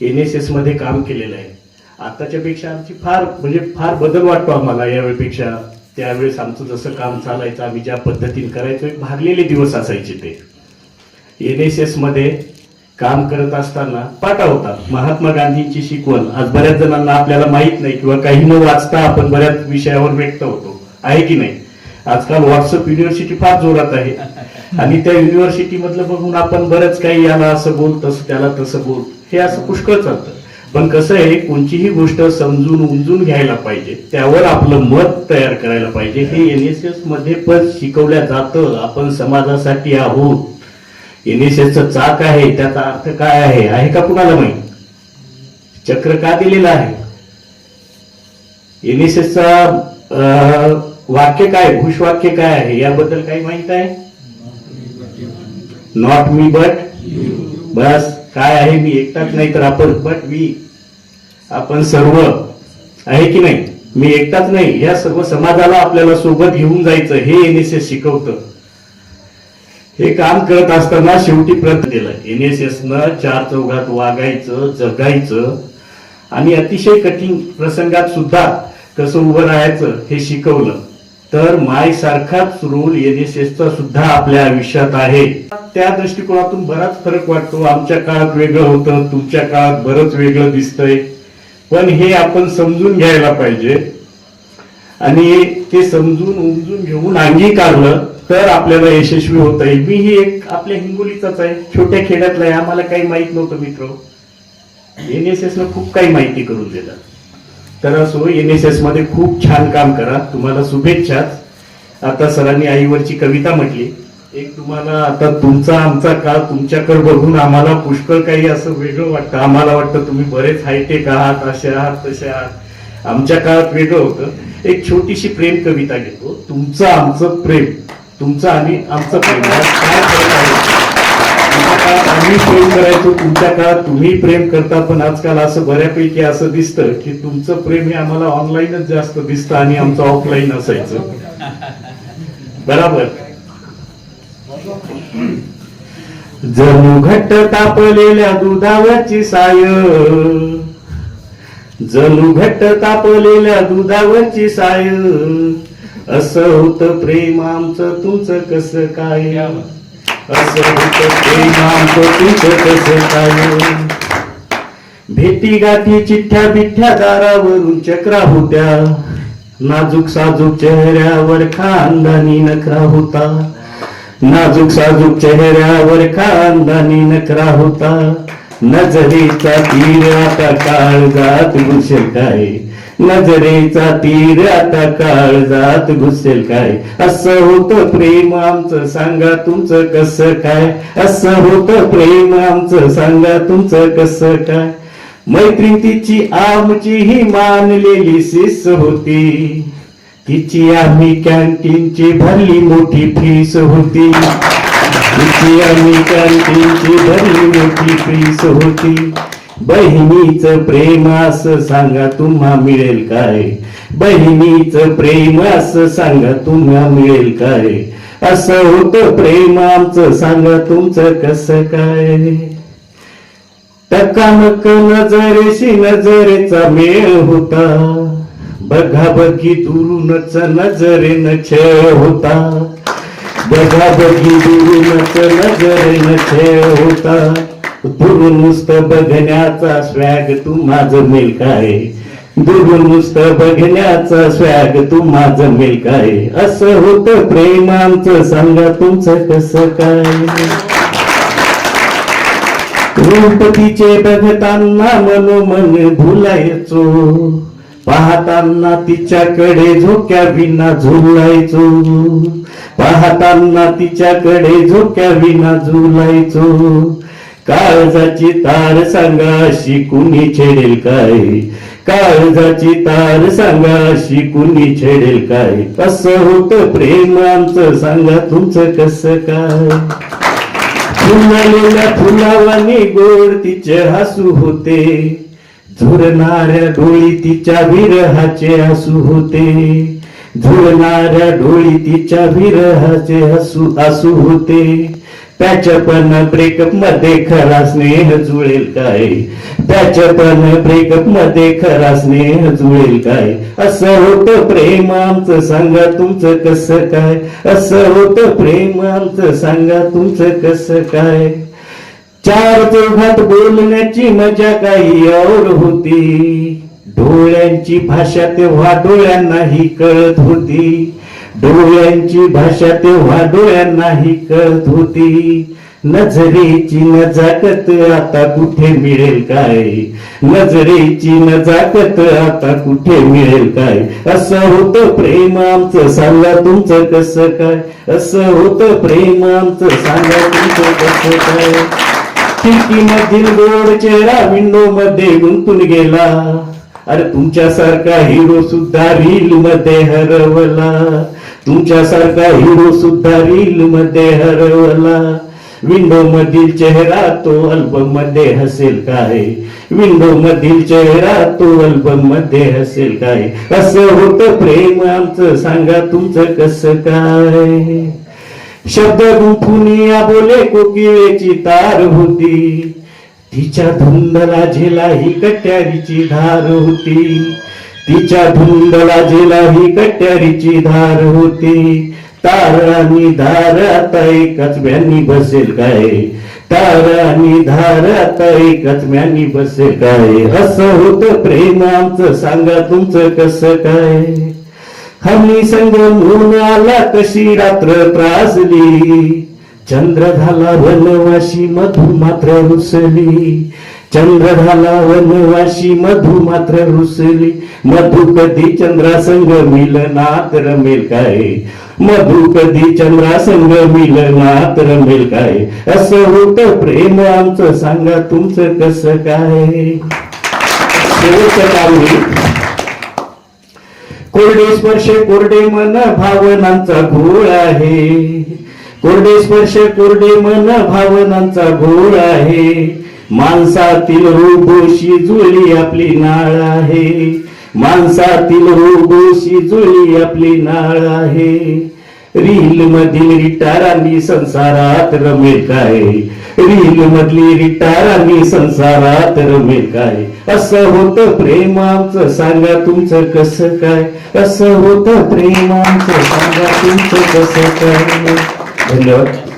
N S एसमध्ये काम केलेलं आहे. आताच्या पेक्षा आमची फार म्हणजे फार बदल वाटतो आम्हाला यावेळेपेक्षा. त्यावेळेस आमचं जसं काम चालायचं आम्ही ज्या पद्धतीने करायचो एक भागलेले दिवस असायचे ते. एन एस एसमध्ये काम करत असताना पाटा होता. महात्मा गांधींची शिकवण. आज बऱ्याच जणांना आपल्याला माहीत नाही किंवा काही न वाचता आपण बऱ्याच विषयावर व्यक्त होतो. आहे की नाही? आजकाल व्हॉट्सअप युनिव्हर्सिटी फार जोरात आहे. आणि त्या युनिव्हर्सिटी मधलं बघून आपण बरंच काही याला असं बोल तसं त्याला तसं बोल. हे असं पुष्कळ चालतं. पण कसं आहे कोणतीही गोष्ट समजून उमजून घ्यायला पाहिजे त्यावर आपलं मत तयार करायला पाहिजे. हे एन एस एसमध्ये पण शिकवल्या जातं. आपण समाजासाठी आहोत. एन एस एसचं चाक आहे त्याचा अर्थ काय आहे? आहे का कुणाला माहीत? चक्र का दिलेलं आहे? एन एस एसचा वाक्य काय? घोषवाक्य काय आहे? याबद्दल काही माहीत आहे? नॉट मी बट बस काय आहे? मी एकटाच नाही तर आपण बट मी आपण सर्व आहे की नाही? मी एकटाच नाही. या सर्व समाजाला आपल्याला सोबत घेऊन जायचं हे एन एस एस शिकवतं. हे काम करत असताना शेवटी प्रत दिलं. एन एस एस न चार चौघात वागायचं जगायचं. आणि अतिशय कठीण प्रसंगात सुद्धा कसं उभं राहायचं हे शिकवलं. तर माय सारखाच रोल एन एस चा सुद्धा आपल्या आयुष्यात आहे. त्या दृष्टिकोनातून बराच फरक वाटतो. आमच्या काळात वेगळं होतं तुमच्या काळात बरंच वेगळं दिसतंय. पण हे आपण समजून घ्यायला पाहिजे. आणि ते समजून उमजून घेऊन अंगीकारलं तर आपल्याला यशस्वी होत आहे मी ही एक आपल्या हिंगोलीचाच आहे. छोट्या खेड्यातला आहे. आम्हाला काही माहीत नव्हतं मित्र. एन एस खूप काही माहिती करून दिलं तर असो एन एस एसमध्ये खूप छान काम करा. तुम्हाला शुभेच्छाच आता सरांनी आईवरची कविता म्हटली. एक तुम्हाला आता तुमचा आमचा काळ तुमच्याकडे बघून आम्हाला पुष्कळ काही असं वेगळं वाटतं. आम्हाला वाटतं तुम्ही बरेच हायटेक आहात असे आहात तसे आहात. आमच्या काळात वेगळं होतं. एक छोटीशी प्रेम कविता घेतो. तुमचं आमचं प्रेम. तुमचं आणि आमचं प्रेम. काय आता आम्ही प्रेम करायचो तुमच्या काळात तुम्ही प्रेम करता पण आजकाल असं बऱ्यापैकी असं दिसतं की तुमचं प्रेम हे आम्हाला ऑनलाईनच जास्त दिसतं आणि आमचं ऑफलाईन असायचं. बराबर? जणू घट्ट तापलेल्या दुधावरची साय. जणू घट्ट तापलेल्या दुधावरची साय. असं होतं प्रेम आमचं तुमचं कसं काय? भेटी गाठी चिठ्ठ्या बिठ्ठ्या दारावरून चक्रा होत्या. नाजूक साजूक चेहऱ्यावर खानदानी नखरा होता. नाजूक साजूक चेहऱ्यावर खानदानी नखरा होता. नजरेचा तीर आता काळ जात घुसेल काय? नजरेचा तीर आता काळ जात घुसेल काय? असं होतं प्रेम आमचं सांगा तुमचं कसं काय? असं होतं प्रेम आमचं सांगा तुमचं कसं काय? मैत्री तिची आमची ही मानलेली शिस होती. तिची आम्ही कॅन्टीनची भरली मोठी फीस होती. तिची आम्ही मोठी होती. बहिणीच प्रेम सांगा तुम्हा मिळेल काय? बहिणीच प्रेम सांगा तुम्हा मिळेल काय? असं होतं प्रेम आमचं सांगा तुमचं कसं काय? टकामक नजरेशी नजरेचा मेळ होता. बघा बघी दुरूनच नजरेन छळ होता. बघा बघी दुरूनच नजरेन छेळ होता. दुरून नुसतं बघण्याचा स्वॅग तू तुम्हा जमेल काय दुरून नुसतं बघण्याचा स्वॅग तू तुम्हा जमेल काय असं होतं प्रेम आमचं सांगा तुमचं कसं काय? रूपतीचे बघताना मनोमन भुलायचो. पाहताना तिच्याकडे झोक्या विना झुलायचो. पाहताना तिच्याकडे झोक्या विना झुलायचो. काळजाची तार सांगा अशी कुणी छेडेल काय? काळजाची तार सांगा अशी कुणी छेडेल काय? कसं होतं प्रेम आमचं? सांगा तुमचं कसं काय? फुलालेल्या फुलावानी गोड तिचे हसू होते. झुरणाऱ्या डोळी तिच्या विरहाचे हसू होते. झुरणाऱ्या डोळी तिच्या विरहाचे हसू हसू होते. त्याच्या पण ब्रेकअपमध्ये खरा स्नेह जुळेल काय? त्याच्या पण ब्रेकअपमध्ये खरा स्नेह जुळेल काय? असं होतं प्रेम आमचं सांगा तुमचं कसं काय? असं होतं प्रेम आमचं सांगा तुमचं कसं काय? चार चौघात बोलण्याची मजा काही और होती. डोळ्यांची भाषा तेव्हा डोळ्यांनाही कळत होती. डोळ्यांची भाषा तेव्हा डोळ्यांनाही कळत होती. नजरेची नजाकत आता कुठे मिळेल काय? नजरेची नजाकत आता कुठे मिळेल काय? असं होतं प्रेम आमचं सांगा तुमचं कसं काय? असं होतं प्रेम आमचं सांगा तुमचं कसं काय? खिडकीमधील गोड चेहरा विंडो मध्ये गुंतून गेला. अरे तुमच्यासारखा हिरो सुद्धा रील मध्ये हरवला. तुमच्यासारखा हिरो सुद्धा रील मध्ये हरवला. विंडो मधील चेहरा तो अल्बममध्ये हसेल काय? विंडो मधील चेहरा तो अल्बममध्ये हसेल काय? कसं होतं प्रेम आमचं. सांगा तुमचं कसं काय? शब्द गुंफुनिया बोले कोकिळेची तार होती. तिच्या धुंदला झेला ही कट्यारीची धार होती. तिच्या धुंदला झेला ही कट्यारीची धार होती. तार आणि धार आता एकाच म्यानी बसेल काय? तार आणि धार आता एकाच म्यानी बसेल काय? असं होतं प्रेम आमचं सांगा तुमचं कसं काय? हमी संग ऊन आला कशी रात्र त्रासली। चंद्र झाला वनवाशी मधु मात्र रुसली। चंद्र झाला वनवाशी मधु मात्र रुसली। मधु कधी चंद्रा संग मिलनात रमेल काय? मधु कधी चंद्रा संग मिलनात रमेल काय? असं होतं प्रेम आमचं सांगा तुमचं कसं काय? शेवटचं कोरडे स्पर्श कोरडे मन भावनांचा घोळ आहे. कोरडे स्पर्श कोरडे मन भावनांचा घोळ आहे. माणसातील रोगोशी जुळली आपली नाळ आहे. माणसातील रोगोशी जुळली आपली नाळ आहे. रील मधील रिटारांनी संसारात रमेल काय? रील मधली रिटारांनी संसारात रमेल काय? असं होतं प्रेम आमचं सांगा तुमचं कसं काय? असं होतं प्रेम आमचं सांगा तुमचं कसं काय? धन्यवाद.